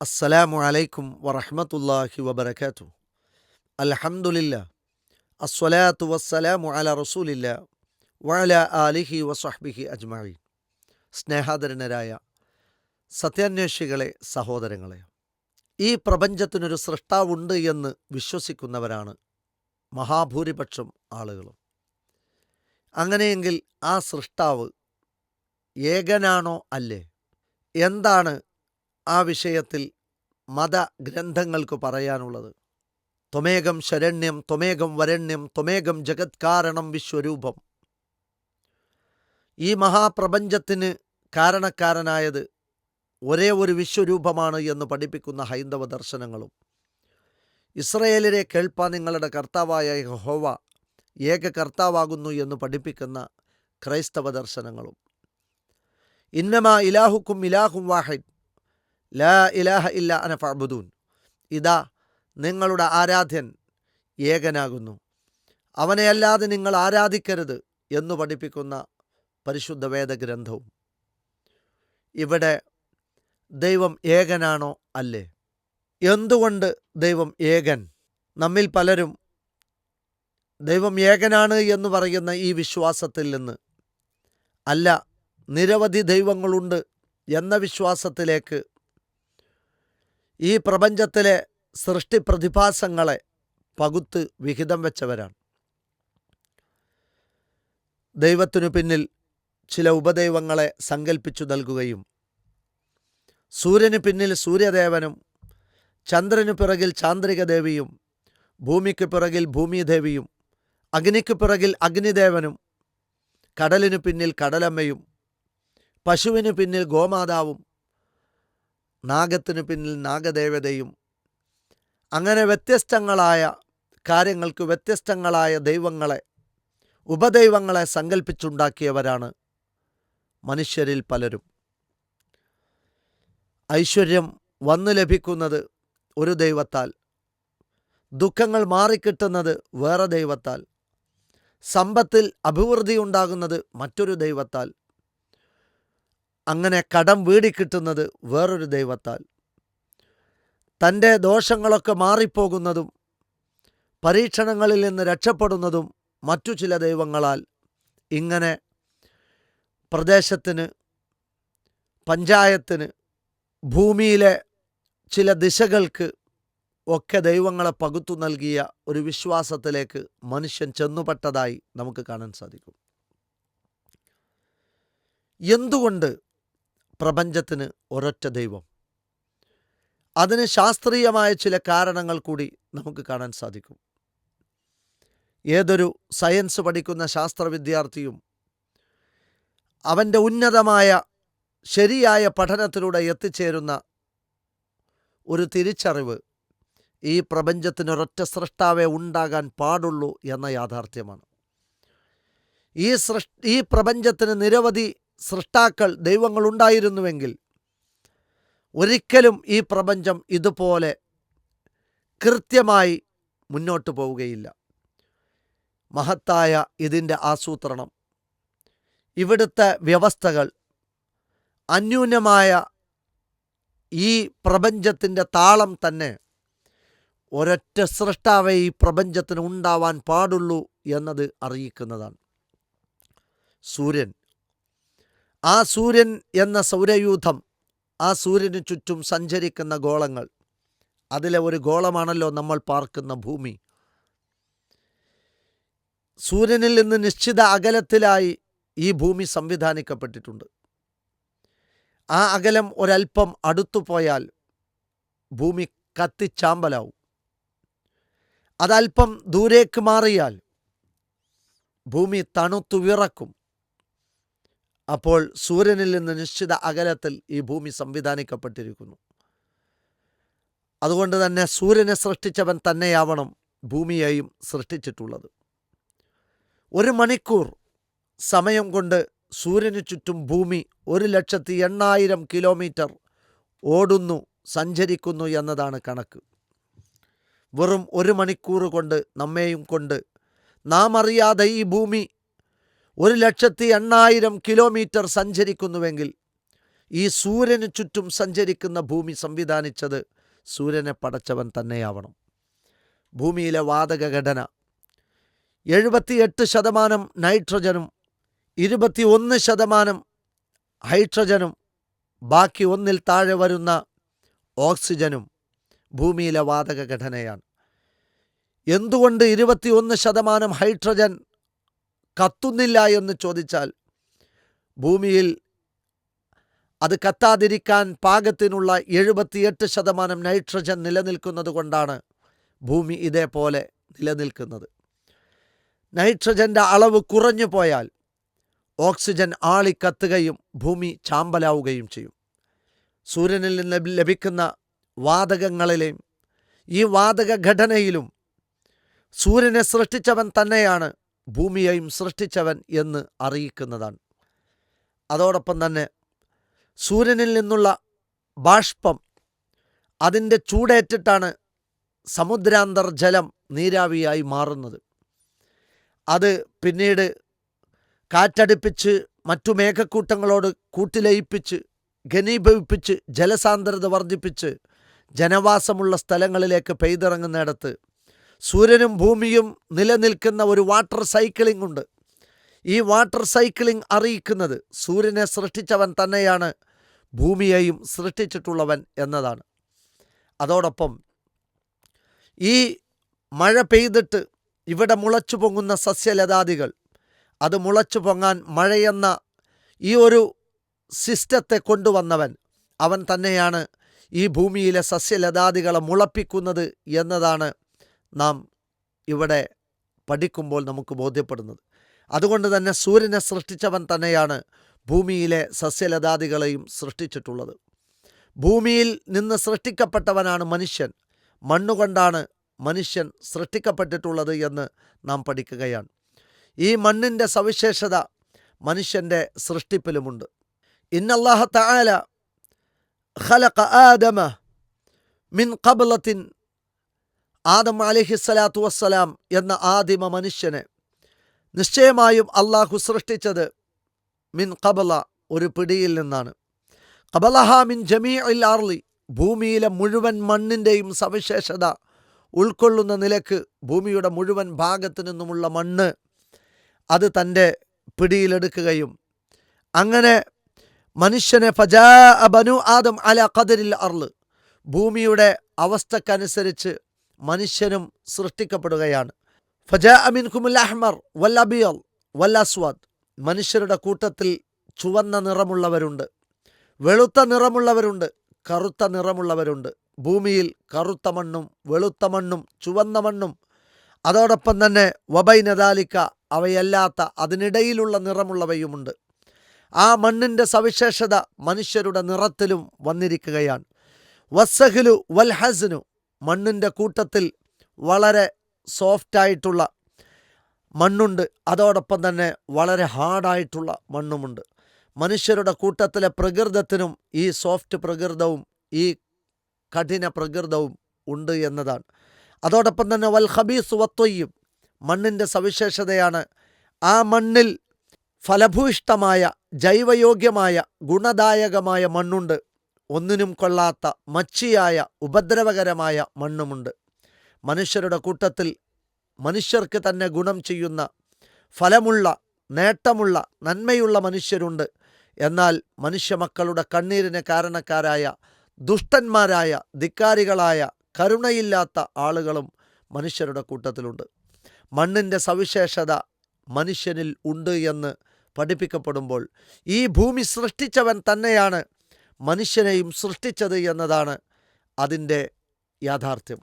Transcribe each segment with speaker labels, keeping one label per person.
Speaker 1: അസ്സലാമു അലൈക്കും വറഹമത്തല്ലാഹി വബർക്കാത്തു അൽഹംദുലില്ലാ. അസ്വലാത്തു വസ്സലാമു അല റസൂലില്ല വഅല ആലിഹി വസ്വഹ്ബിഹി അജ്മഈൻ. സ്നേഹാദരനരായ സത്യാന്വേഷികളെ സഹോദരങ്ങളെ ഈ പ്രപഞ്ചത്തിനൊരു സൃഷ്ടാവുണ്ട് എന്ന് വിശ്വസിക്കുന്നവരാണ് മഹാഭൂരിപക്ഷം ആളുകളും. അങ്ങനെയെങ്കിൽ ആ സൃഷ്ടാവ് ഏകനാണോ അല്ലേ? എന്താണ് ആ വിഷയത്തിൽ മതഗ്രന്ഥങ്ങൾക്ക് പറയാനുള്ളത്. ത്വമേകം ശരണ്യം ത്വമേകം വരണ്യം ത്വമേകം ജഗത് കാരണം വിശ്വരൂപം. ഈ മഹാപ്രപഞ്ചത്തിന് കാരണക്കാരനായത് ഒരേ ഒരു വിശ്വരൂപമാണ് എന്ന് പഠിപ്പിക്കുന്ന ഹൈന്ദവ ദർശനങ്ങളും. ഇസ്രയേലിനെ കേൾപ്പാൻ നിങ്ങളുടെ കർത്താവായ ഹോവ ഏക കർത്താവാകുന്നു എന്ന് പഠിപ്പിക്കുന്ന ക്രൈസ്തവ ദർശനങ്ങളും. ഇന്നമ ഇലാഹുക്കും ഇലാഹും വാഹിദ്. ലാ ഇലാഹ ഇല്ല അന ഫഅബുദൂൻ. ഇതാ നിങ്ങളുടെ ആരാധ്യൻ ഏകനാകുന്നു. അവനെയല്ലാതെ നിങ്ങൾ ആരാധിക്കരുത് എന്നു പഠിപ്പിക്കുന്ന പരിശുദ്ധ വേദഗ്രന്ഥവും. ഇവിടെ ദൈവം ഏകനാണോ അല്ലേ? എന്തുകൊണ്ട് ദൈവം ഏകൻ? നമ്മിൽ പലരും ദൈവം ഏകനാണ് എന്ന് പറയുന്ന ഈ വിശ്വാസത്തിൽ നിന്ന് അല്ല നിരവധി ദൈവങ്ങളുണ്ട് എന്ന വിശ്വാസത്തിലേക്ക് ഈ പ്രപഞ്ചത്തിലെ സൃഷ്ടി പ്രതിഭാസങ്ങളെ പകുത്ത് വിഹിതം വെച്ചവരാണ്. ദൈവത്തിനു പിന്നിൽ ചില ഉപദൈവങ്ങളെ സങ്കല്പിച്ചു നൽകുകയും സൂര്യന് പിന്നിൽ സൂര്യദേവനും ചന്ദ്രനു പിറകിൽ ചാന്ദ്രിക ദേവിയും ഭൂമിക്ക് പിറകിൽ ഭൂമിദേവിയും അഗ്നിക്ക് പിറകിൽ അഗ്നിദേവനും കടലിനു പിന്നിൽ കടലമ്മയും പശുവിനു പിന്നിൽ ഗോമാതാവും നാഗത്തിനു പിന്നിൽ നാഗദേവതയും. അങ്ങനെ വ്യത്യസ്തങ്ങളായ കാര്യങ്ങൾക്ക് വ്യത്യസ്തങ്ങളായ ദൈവങ്ങളെ ഉപദൈവങ്ങളെ സങ്കല്പിച്ചുണ്ടാക്കിയവരാണ് മനുഷ്യരിൽ പലരും. ഐശ്വര്യം വന്നു ലഭിക്കുന്നത് ഒരു ദൈവത്താൽ. ദുഃഖങ്ങൾ മാറിക്കിട്ടുന്നത് വേറെ ദൈവത്താൽ. സമ്പത്തിൽ അഭിവൃദ്ധി ഉണ്ടാകുന്നത് മറ്റൊരു ദൈവത്താൽ. അങ്ങനെ കടം വീടിക്കിട്ടുന്നത് വേറൊരു ദൈവത്താൽ. തന്റെ ദോഷങ്ങളൊക്കെ മാറിപ്പോകുന്നതും പരീക്ഷണങ്ങളിൽ നിന്ന് രക്ഷപ്പെടുന്നതും മറ്റു ചില ദൈവങ്ങളാൽ ഇങ്ങനെ പ്രദേശത്തിന് പഞ്ചായത്തിന് ഭൂമിയിലെ ചില ദിശകൾക്ക് ഒക്കെ ദൈവങ്ങളെ പകുത്തു നൽകിയ ഒരു വിശ്വാസത്തിലേക്ക് മനുഷ്യൻ ചെന്നുപെട്ടതായി നമുക്ക് കാണാൻ സാധിക്കും. എന്തുകൊണ്ട് പ്രപഞ്ചത്തിന് ഒരൊറ്റ ദൈവം. അതിന് ശാസ്ത്രീയമായ ചില കാരണങ്ങൾ കൂടി നമുക്ക് കാണാൻ സാധിക്കും. ഏതൊരു സയൻസ് പഠിക്കുന്ന ശാസ്ത്ര വിദ്യാർത്ഥിയും അവന്റെ ഉന്നതമായ ശരിയായ പഠനത്തിലൂടെ എത്തിച്ചേരുന്ന ഒരു തിരിച്ചറിവ് ഈ പ്രപഞ്ചത്തിനൊരൊറ്റ സൃഷ്ടാവേ ഉണ്ടാകാൻ പാടുള്ളൂ എന്ന യാഥാർത്ഥ്യമാണ്. ഈ സൃഷ് ഈ പ്രപഞ്ചത്തിന് നിരവധി സൃഷ്ടാക്കൾ ദൈവങ്ങളുണ്ടായിരുന്നുവെങ്കിൽ ഒരിക്കലും ഈ പ്രപഞ്ചം ഇതുപോലെ കൃത്യമായി മുന്നോട്ട് പോവുകയില്ല. മഹത്തായ ഇതിന്റെ ആസൂത്രണം. ഇവിടുത്തെ വ്യവസ്ഥകൾ അന്യൂനമായ ഈ പ്രപഞ്ചത്തിന്റെ താളം തന്നെ ഒരൊറ്റ സൃഷ്ടാവേ ഈ പ്രപഞ്ചത്തിന് ഉണ്ടാവാൻ പാടുള്ളൂ എന്നത് അറിയിക്കുന്നതാണ്. സൂര്യൻ ആ സൂര്യൻ എന്ന സൗരയൂഥം ആ സൂര്യന് ചുറ്റും സഞ്ചരിക്കുന്ന ഗോളങ്ങൾ. അതിലെ ഒരു ഗോളമാണല്ലോ നമ്മൾ പാർക്കുന്ന ഭൂമി. സൂര്യനിൽ നിന്ന് നിശ്ചിത അകലത്തിലായി ഈ ഭൂമി സംവിധാനിക്കപ്പെട്ടിട്ടുണ്ട്. ആ അകലം ഒരൽപ്പം അടുത്തു പോയാൽ ഭൂമി കത്തിച്ചാമ്പലാവും. അതൽപ്പം ദൂരേക്ക് മാറിയാൽ ഭൂമി തണുത്തു വിറക്കും അപ്പോൾ സൂര്യനിൽ നിന്ന് നിശ്ചിത അകലത്തിൽ ഈ ഭൂമി സംവിധാനിക്കപ്പെട്ടിരിക്കുന്നു. അതുകൊണ്ട് തന്നെ സൂര്യനെ സൃഷ്ടിച്ചവൻ തന്നെയാവണം ഭൂമിയെയും സൃഷ്ടിച്ചിട്ടുള്ളത്. ഒരു മണിക്കൂർ സമയം കൊണ്ട് സൂര്യന് ചുറ്റും ഭൂമി ഒരു ലക്ഷത്തി എണ്ണായിരം കിലോമീറ്റർ ഓടുന്നു സഞ്ചരിക്കുന്നു എന്നതാണ് കണക്ക്. വെറും ഒരു മണിക്കൂർ കൊണ്ട് നമ്മെയും കൊണ്ട് നാം അറിയാതെ ഈ ഭൂമി ഒരു ലക്ഷത്തി എണ്ണായിരം കിലോമീറ്റർ സഞ്ചരിക്കുന്നുവെങ്കിൽ ഈ സൂര്യന് ചുറ്റും സഞ്ചരിക്കുന്ന ഭൂമി സംവിധാനിച്ചത് സൂര്യനെ പടച്ചവൻ തന്നെയാവണം. ഭൂമിയിലെ വാതക ഘടന എഴുപത്തിയെട്ട് ശതമാനം നൈട്രജനും ഇരുപത്തി ഒന്ന് ശതമാനം ഹൈഡ്രജനും ബാക്കി ഒന്നിൽ താഴെ വരുന്ന ഓക്സിജനും ഭൂമിയിലെ വാതക ഘടനയാണ് എന്തുകൊണ്ട് ഇരുപത്തിയൊന്ന് ശതമാനം ഹൈഡ്രജൻ കത്തുന്നില്ല എന്ന് ചോദിച്ചാൽ ഭൂമിയിൽ അത് കത്താതിരിക്കാൻ പാകത്തിനുള്ള എഴുപത്തിയെട്ട് ശതമാനം നൈട്രജൻ നിലനിൽക്കുന്നത് കൊണ്ടാണ് ഭൂമി ഇതേപോലെ നിലനിൽക്കുന്നത്. നൈട്രജന്റെ അളവ് കുറഞ്ഞു പോയാൽ ഓക്സിജൻ ആളിക്കത്തുകയും ഭൂമി ചാമ്പലാവുകയും ചെയ്യും. സൂര്യനിൽ നിന്ന് ലഭിക്കുന്ന വാതകങ്ങളിലെയും ഈ വാതക ഘടനയിലും സൂര്യനെ സൃഷ്ടിച്ചവൻ തന്നെയാണ് ഭൂമിയെയും സൃഷ്ടിച്ചവൻ എന്ന് അറിയിക്കുന്നതാണ്. അതോടൊപ്പം തന്നെ സൂര്യനിൽ നിന്നുള്ള ബാഷ്പം അതിന്റെ ചൂടേറ്റിട്ടാണ് സമുദ്രാന്തർ ജലം നീരാവിയായി മാറുന്നത്. അത് പിന്നീട് കാറ്റടുപ്പിച്ച് മറ്റു മേഘക്കൂട്ടങ്ങളോട് കൂട്ടിലയിപ്പിച്ച് ഘനീഭവിപ്പിച്ച് ജലസാന്ദ്രത വർദ്ധിപ്പിച്ച് ജനവാസമുള്ള സ്ഥലങ്ങളിലേക്ക് പെയ്തിറങ്ങുന്നിടത്ത് സൂര്യനും ഭൂമിയും നിലനിൽക്കുന്ന ഒരു വാട്ടർ സൈക്ലിംഗ് ഉണ്ട്. ഈ വാട്ടർ സൈക്ലിംഗ് അറിയിക്കുന്നത് സൂര്യനെ സൃഷ്ടിച്ചവൻ തന്നെയാണ് ഭൂമിയെയും സൃഷ്ടിച്ചിട്ടുള്ളവൻ എന്നതാണ്. അതോടൊപ്പം ഈ മഴ പെയ്തിട്ട് ഇവിടെ മുളച്ചു പൊങ്ങുന്ന സസ്യലതാദികൾ അത് മുളച്ചു പൊങ്ങാൻ മഴയെന്ന ഈ ഒരു സിസ്റ്റത്തെ കൊണ്ടുവന്നവൻ അവൻ തന്നെയാണ് ഈ ഭൂമിയിലെ സസ്യലതാദികളെ മുളപ്പിക്കുന്നത് എന്നതാണ് നാം ഇവിടെ പഠിക്കുമ്പോൾ നമുക്ക് ബോധ്യപ്പെടുന്നത്. അതുകൊണ്ട് തന്നെ സൂര്യനെ സൃഷ്ടിച്ചവൻ തന്നെയാണ് ഭൂമിയിലെ സസ്യലതാദികളെയും സൃഷ്ടിച്ചിട്ടുള്ളത്. ഭൂമിയിൽ നിന്ന് സൃഷ്ടിക്കപ്പെട്ടവനാണ് മനുഷ്യൻ. മണ്ണുകൊണ്ടാണ് മനുഷ്യൻ സൃഷ്ടിക്കപ്പെട്ടിട്ടുള്ളത് എന്ന് നാം പഠിക്കുകയാണ്. ഈ മണ്ണിന്റെ സവിശേഷത മനുഷ്യന്റെ സൃഷ്ടിപ്പിലുമുണ്ട്. ഇന്നല്ലാഹ തആല ഖലഖ ആദമ മിൻ ഖബ്ലത്തിൻ ആദം അലഹിസ്സലാത്തു വസ്സലാം എന്ന ആദിമ മനുഷ്യനെ നിശ്ചയമായും അള്ളാഹു സൃഷ്ടിച്ചത് മിൻ കബല ഒരു പിടിയിൽ നിന്നാണ്. കബലഹ മിൻ ജമീ അൽ ആർലി ഭൂമിയിലെ മുഴുവൻ മണ്ണിന്റെയും സവിശേഷത ഉൾക്കൊള്ളുന്ന നിലയ്ക്ക് ഭൂമിയുടെ മുഴുവൻ ഭാഗത്തു നിന്നുമുള്ള മണ്ണ് അത് തന്റെ പിടിയിലെടുക്കുകയും അങ്ങനെ മനുഷ്യനെ ഫജാ ബനു ആദം അല കതിരിൽ അർൾ ഭൂമിയുടെ അവസ്ഥക്കനുസരിച്ച് മനുഷ്യനും സൃഷ്ടിക്കപ്പെടുകയാണ്. ഫജാ അമിൻ കുമുൽ അഹ്മർ വൽ അബിയൽ വൽ അസ്വാദ്. മനുഷ്യരുടെ കൂട്ടത്തിൽ ചുവന്ന നിറമുള്ളവരുണ്ട്. വെളുത്ത നിറമുള്ളവരുണ്ട് കറുത്ത നിറമുള്ളവരുണ്ട്. ഭൂമിയിൽ കറുത്ത മണ്ണും വെളുത്ത മണ്ണും ചുവന്ന മണ്ണും. അതോടൊപ്പം തന്നെ വബൈനദാലിക്ക അവയല്ലാത്ത അതിനിടയിലുള്ള നിറമുള്ളവയുമുണ്ട്. ആ മണ്ണിന്റെ സവിശേഷത മനുഷ്യരുടെ നിറത്തിലും വന്നിരിക്കുകയാണ്. വസ്സഹിലു വൽ ഹസ്നു മണ്ണിന്റെ കൂട്ടത്തിൽ വളരെ സോഫ്റ്റായിട്ടുള്ള മണ്ണുണ്ട്. അതോടൊപ്പം തന്നെ വളരെ ഹാർഡായിട്ടുള്ള മണ്ണുമുണ്ട്. മനുഷ്യരുടെ കൂട്ടത്തിലെ പ്രകൃതത്തിനും ഈ സോഫ്റ്റ് പ്രകൃതവും ഈ കഠിന പ്രകൃതവും ഉണ്ട് എന്നതാണ്. അതോടൊപ്പം തന്നെ വൽ ഹബീസ് വത്തൊയ്യും മണ്ണിന്റെ സവിശേഷതയാണ്. ആ മണ്ണിൽ ഫലഭൂയിഷ്ടമായ ജൈവയോഗ്യമായ ഗുണദായകമായ മണ്ണുണ്ട്. ഒന്നിനും കൊള്ളാത്ത മച്ചിയായ ഉപദ്രവകരമായ മണ്ണുമുണ്ട്. മനുഷ്യരുടെ കൂട്ടത്തിൽ മനുഷ്യർക്ക് തന്നെ ഗുണം ചെയ്യുന്ന ഫലമുള്ള നേട്ടമുള്ള നന്മയുള്ള മനുഷ്യരുണ്ട്. എന്നാൽ മനുഷ്യമക്കളുടെ കണ്ണീരിന് കാരണക്കാരായ ദുഷ്ടന്മാരായ ധിക്കാരികളായ കരുണയില്ലാത്ത ആളുകളും മനുഷ്യരുടെ കൂട്ടത്തിലുണ്ട്. മണ്ണിന്റെ സവിശേഷത മനുഷ്യനിൽ ഉണ്ട് എന്ന് പഠിപ്പിക്കപ്പെടുമ്പോൾ ഈ ഭൂമി സൃഷ്ടിച്ചവൻ തന്നെയാണ് മനുഷ്യനെയും സൃഷ്ടിച്ചത് എന്നതാണ് അതിന്റെ യാഥാർത്ഥ്യം.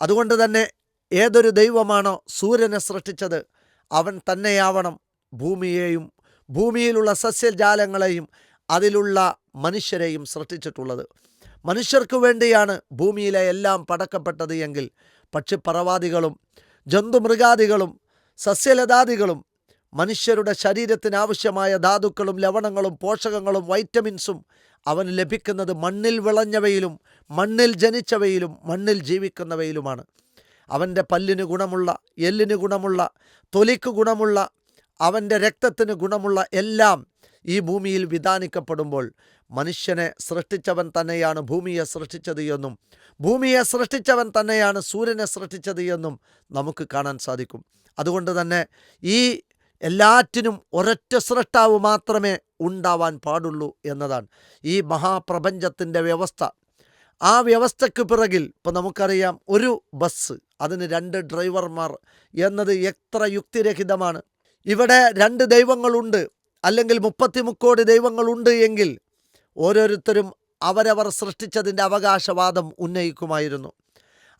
Speaker 1: അതുകൊണ്ട് തന്നെ ഏതൊരു ദൈവമാണോ സൂര്യനെ സൃഷ്ടിച്ചത് അവൻ തന്നെയാവണം ഭൂമിയെയും ഭൂമിയിലുള്ള സസ്യജാലങ്ങളെയും അതിലുള്ള മനുഷ്യരെയും സൃഷ്ടിച്ചിട്ടുള്ളത്. മനുഷ്യർക്ക് വേണ്ടിയാണ് ഭൂമിയിലെ എല്ലാം പടക്കപ്പെട്ടത് എങ്കിൽ പക്ഷിപ്പറവാദികളും ജന്തുമൃഗാദികളും സസ്യലതാദികളും മനുഷ്യരുടെ ശരീരത്തിനാവശ്യമായ ധാതുക്കളും ലവണങ്ങളും പോഷകങ്ങളും വൈറ്റമിൻസും അവന് ലഭിക്കുന്നത് മണ്ണിൽ വിളഞ്ഞവയിലും മണ്ണിൽ ജനിച്ചവയിലും മണ്ണിൽ ജീവിക്കുന്നവയിലുമാണ്. അവന്റെ പല്ലിന് ഗുണമുള്ള എല്ലിന് ഗുണമുള്ള തൊലിക്ക് ഗുണമുള്ള അവന്റെ രക്തത്തിന് ഗുണമുള്ള എല്ലാം ഈ ഭൂമിയിൽ വിധാനിക്കപ്പെടുമ്പോൾ മനുഷ്യനെ സൃഷ്ടിച്ചവൻ തന്നെയാണ് ഭൂമിയെ സൃഷ്ടിച്ചത് എന്നും ഭൂമിയെ സൃഷ്ടിച്ചവൻ തന്നെയാണ് സൂര്യനെ സൃഷ്ടിച്ചത് എന്നും നമുക്ക് കാണാൻ സാധിക്കും. അതുകൊണ്ട് തന്നെ ഈ എല്ലാറ്റിനും ഒരൊറ്റ സൃഷ്ടാവ് മാത്രമേ ഉണ്ടാവാൻ പാടുള്ളൂ എന്നതാണ് ഈ മഹാപ്രപഞ്ചത്തിന്റെ വ്യവസ്ഥ. ആ വ്യവസ്ഥയ്ക്ക് പിറകിൽ ഇപ്പോൾ നമുക്കറിയാം ഒരു ബസ് അതിന് രണ്ട് ഡ്രൈവർമാർ എന്നത് എത്ര യുക്തിരഹിതമാണ്. ഇവിടെ രണ്ട് ദൈവങ്ങളുണ്ട് അല്ലെങ്കിൽ മുപ്പത്തി മുക്കോടി ദൈവങ്ങളുണ്ട് എങ്കിൽ ഓരോരുത്തരും അവരവർ സൃഷ്ടിച്ചതിന്റെ അവകാശവാദം ഉന്നയിക്കുമായിരുന്നു.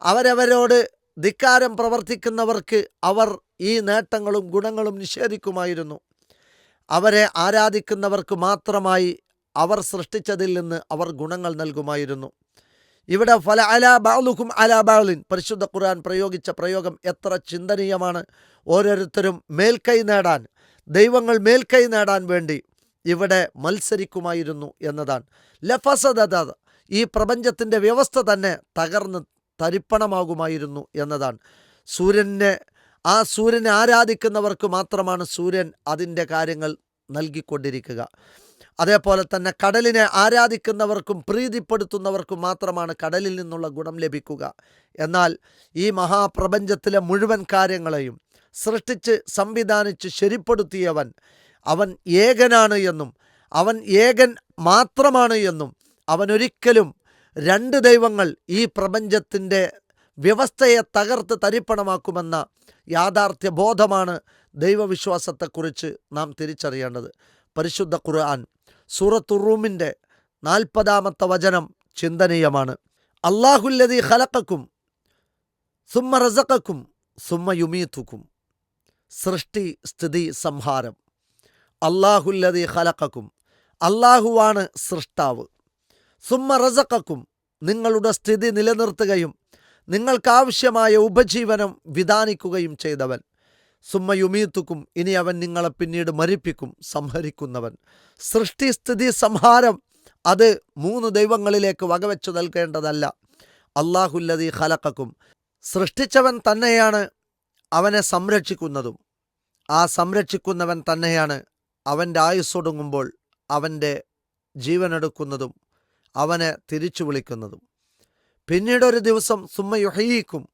Speaker 1: അവരവരോട് ധിക്കാരം പ്രവർത്തിക്കുന്നവർക്ക് അവർ ഈ നേട്ടങ്ങളും ഗുണങ്ങളും നിഷേധിക്കുമായിരുന്നു. അവരെ ആരാധിക്കുന്നവർക്ക് മാത്രമായി അവർ സൃഷ്ടിച്ചതിൽ നിന്ന് അവർ ഗുണങ്ങൾ നൽകുമായിരുന്നു. ഇവിടെ ഫല അല ബാലുഖും അല ബാലിൻ പരിശുദ്ധ ഖുർആൻ പ്രയോഗിച്ച പ്രയോഗം എത്ര ചിന്തനീയമാണ്. ഓരോരുത്തരും മേൽക്കൈ നേടാൻ ദൈവങ്ങൾ മേൽക്കൈ നേടാൻ വേണ്ടി ഇവിടെ മത്സരിക്കുമായിരുന്നു എന്നതാണ്. ലഫസദ ഈ പ്രപഞ്ചത്തിന്റെ വ്യവസ്ഥ തന്നെ തകർന്ന് തരിപ്പണമാകുമായിരുന്നു എന്നതാണ്. സൂര്യനെ ആ സൂര്യനെ ആരാധിക്കുന്നവർക്ക് മാത്രമാണ് സൂര്യൻ അതിന്റെ കാര്യങ്ങൾ നൽകിക്കൊണ്ടിരിക്കുക. അതേപോലെ തന്നെ കടലിനെ ആരാധിക്കുന്നവർക്കും പ്രീതിപ്പെടുത്തുന്നവർക്കും മാത്രമാണ് കടലിൽ നിന്നുള്ള ഗുണം ലഭിക്കുക. എന്നാൽ ഈ മഹാപ്രപഞ്ചത്തിലെ മുഴുവൻ കാര്യങ്ങളെയും സൃഷ്ടിച്ച് സംവിധാനിച്ച് ശരിപ്പെടുത്തിയവൻ അവൻ ഏകനാണ് എന്നും അവൻ ഏകൻ മാത്രമാണ് എന്നും അവനൊരിക്കലും രണ്ട് ദൈവങ്ങൾ ഈ പ്രപഞ്ചത്തിന്റെ വ്യവസ്ഥയെ തകർത്ത് തരിപ്പണമാക്കുമെന്ന യാഥാർത്ഥ്യ ബോധമാണ് ദൈവവിശ്വാസത്തെക്കുറിച്ച് നാം തിരിച്ചറിയേണ്ടത്. പരിശുദ്ധ ഖുർആൻ സൂറത്തുറൂമിന്റെ നാൽപ്പതാമത്തെ വചനം ചിന്തനീയമാണ്. അള്ളാഹുല്ലതി ഖലക്കക്കും സുമ്മ റസക്കക്കും സുമ്മ യുമീത്തുക്കും. സൃഷ്ടി സ്ഥിതി സംഹാരം. അള്ളാഹുല്ലതി ഖലക്കക്കും അള്ളാഹുവാണ് സൃഷ്ടാവ്. സുമ്മ റസക്കക്കും നിങ്ങളുടെ സ്ഥിതി നിലനിർത്തുകയും നിങ്ങൾക്കാവശ്യമായ ഉപജീവനം വിധാനിക്കുകയും ചെയ്തവൻ. സുമ്മയുമീത്തുക്കും ഇനി അവൻ നിങ്ങളെ പിന്നീട് മരിപ്പിക്കും സംഹരിക്കുന്നവൻ. സൃഷ്ടിസ്ഥിതി സംഹാരം അത് മൂന്ന് ദൈവങ്ങളിലേക്ക് വകവെച്ചു നൽകേണ്ടതല്ല. അള്ളാഹുല്ലതി ഖലക്കക്കും സൃഷ്ടിച്ചവൻ തന്നെയാണ് അവനെ സംരക്ഷിക്കുന്നതും. ആ സംരക്ഷിക്കുന്നവൻ തന്നെയാണ് അവന്റെ ആയുസ്സൊടുങ്ങുമ്പോൾ അവന്റെ ജീവനെടുക്കുന്നതും അവനെ തിരിച്ചു വിളിക്കുന്നതും. പിന്നീടൊരു ദിവസം സുമ്മ യുഹയിക്കും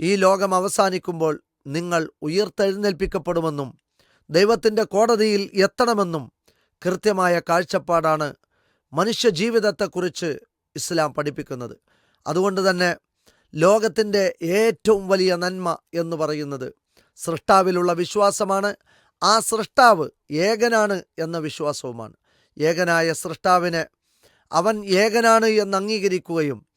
Speaker 1: ഈ ലോകം അവസാനിക്കുമ്പോൾ നിങ്ങൾ ഉയർത്തെഴുന്നേൽപ്പിക്കപ്പെടുമെന്നും ദൈവത്തിന്റെ കോടതിയിൽ എത്തണമെന്നും കൃത്യമായ കാഴ്ചപ്പാടാണ് മനുഷ്യ ജീവിതത്തെക്കുറിച്ച് ഇസ്ലാം പഠിപ്പിക്കുന്നത്. അതുകൊണ്ട് തന്നെ ലോകത്തിന്റെ ഏറ്റവും വലിയ നന്മ എന്ന് പറയുന്നത് സൃഷ്ടാവിലുള്ള വിശ്വാസമാണ്. ആ സൃഷ്ടാവ് ഏകനാണ് എന്ന വിശ്വാസവുമാണ്. ഏകനായ സൃഷ്ടാവിനെ അവൻ ഏകനാണ് എന്ന് അംഗീകരിക്കുകയും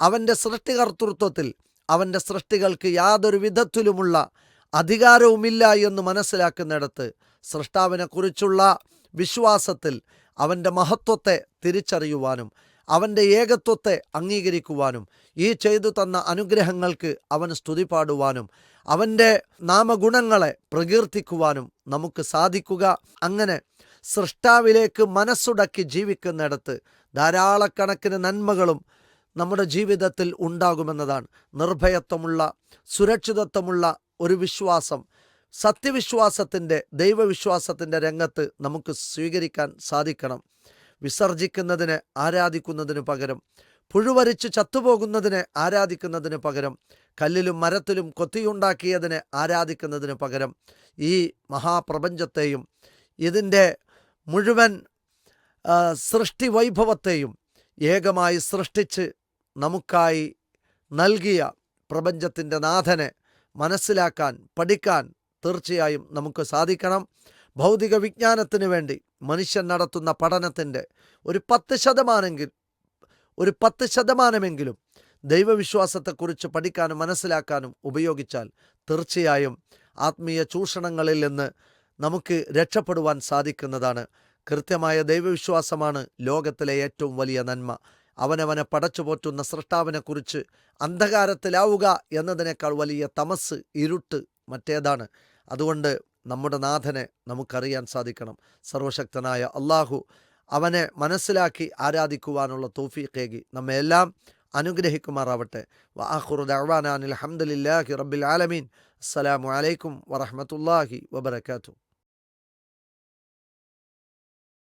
Speaker 1: അവന്റെ സൃഷ്ടികർത്തൃത്വത്തിൽ അവന്റെ സൃഷ്ടികൾക്ക് യാതൊരു വിധത്തിലുമുള്ള അധികാരവുമില്ല എന്ന് മനസ്സിലാക്കുന്നിടത്ത് സൃഷ്ടാവിനെക്കുറിച്ചുള്ള വിശ്വാസത്തിൽ അവന്റെ മഹത്വത്തെ തിരിച്ചറിയുവാനും അവന്റെ ഏകത്വത്തെ അംഗീകരിക്കുവാനും ഈ ചെയ്തു തന്ന അനുഗ്രഹങ്ങൾക്ക് അവൻ സ്തുതി പാടുവാനും അവന്റെ നാമഗുണങ്ങളെ പ്രകീർത്തിക്കുവാനും നമുക്ക് സാധിക്കുക. അങ്ങനെ സൃഷ്ടാവിലേക്ക് മനസ്സുടക്കി ജീവിക്കുന്നിടത്ത് ധാരാളക്കണക്കിന് നന്മകളും നമ്മുടെ ജീവിതത്തിൽ ഉണ്ടാകുമെന്നതാണ്. നിർഭയത്വമുള്ള സുരക്ഷിതത്വമുള്ള ഒരു വിശ്വാസം സത്യവിശ്വാസത്തിന്റെ ദൈവവിശ്വാസത്തിന്റെ രംഗത്ത് നമുക്ക് സ്വീകരിക്കാൻ സാധിക്കണം. വിസർജിക്കുന്നതിന് ആരാധിക്കുന്നതിന് പകരം പുഴുവരിച്ച് ചത്തുപോകുന്നതിനെ ആരാധിക്കുന്നതിന് പകരം കല്ലിലും മരത്തിലും കൊത്തിയുണ്ടാക്കിയതിനെ ആരാധിക്കുന്നതിന് പകരം ഈ മഹാപ്രപഞ്ചത്തെയും ഇതിന്റെ മുഴുവൻ സൃഷ്ടി വൈഭവത്തെയും ഏകമായി സൃഷ്ടിച്ച് നമുക്കായി നൽകിയ പ്രപഞ്ചത്തിന്റെ നാഥനെ മനസ്സിലാക്കാൻ പഠിക്കാൻ തീർച്ചയായും നമുക്ക് സാധിക്കണം. ഭൗതിക വിജ്ഞാനത്തിന് വേണ്ടി മനുഷ്യൻ നടത്തുന്ന പഠനത്തിന്റെ ഒരു പത്ത് ശതമാനെങ്കിൽ ഒരു പത്ത് ശതമാനമെങ്കിലും ദൈവവിശ്വാസത്തെക്കുറിച്ച് പഠിക്കാനും മനസ്സിലാക്കാനും ഉപയോഗിച്ചാൽ തീർച്ചയായും ആത്മീയ ചൂഷണങ്ങളിൽ നിന്ന് നമുക്ക് രക്ഷപ്പെടുവാൻ സാധിക്കുന്നതാണ്. കൃത്യമായ ദൈവവിശ്വാസമാണ് ലോകത്തിലെ ഏറ്റവും വലിയ നന്മ. അവനവനെ പടച്ചുപോറ്റുന്ന സൃഷ്ടാവിനെക്കുറിച്ച് അന്ധകാരത്തിലാവുക എന്നതിനേക്കാൾ വലിയ തമസ് ഇരുട്ട് മറ്റേതാണ്. അതുകൊണ്ട് നമ്മുടെ നാഥനെ നമുക്കറിയാൻ സാധിക്കണം. സർവശക്തനായ അള്ളാഹു അവനെ മനസ്സിലാക്കി ആരാധിക്കുവാനുള്ള തോഫീഖേകി നമ്മെ എല്ലാം അനുഗ്രഹിക്കുമാറാവട്ടെ വാഹുറു ദഅ്വാനാനിൽ അൽഹംദുലില്ലാഹി റബ്ബിൽ ആലമീൻ. അസ്സലാമു അലൈക്കും വറഹ്മത്തുള്ളാഹി വബറകാതുഹു.